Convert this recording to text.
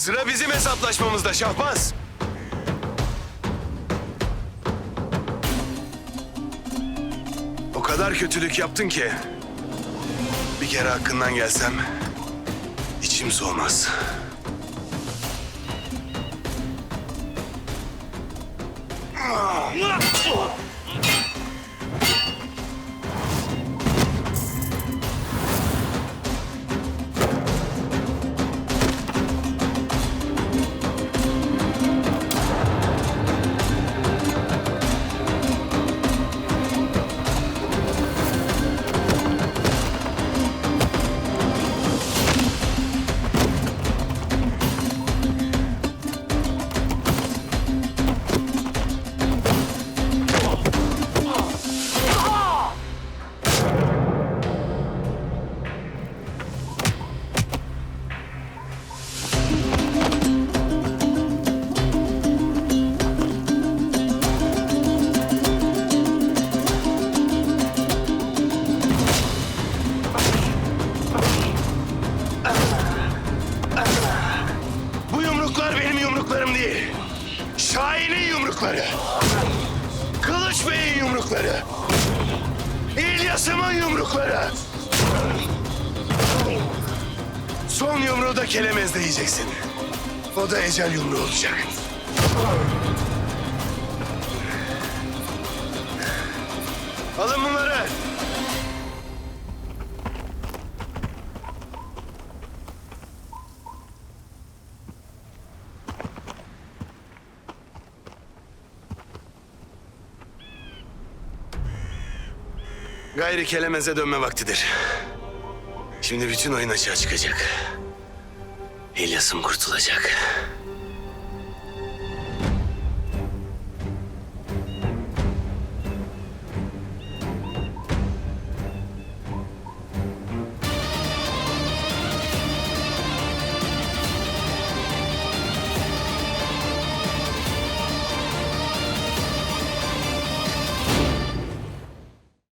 Sıra bizim hesaplaşmamızda Şahbaz. O kadar kötülük yaptın ki... ...bir kere hakkından gelsem... ...içim soğumaz. Bu yumruklarım değil. Şahin'in yumrukları. Kılıç Bey'in yumrukları. İlyas'ımın yumrukları. Son yumruğu da kelemezde yiyeceksin. O da ecel yumruğu olacak. Gayri kelemeze dönme vaktidir. Şimdi bütün oyun açığa çıkacak. İlyas'ım kurtulacak.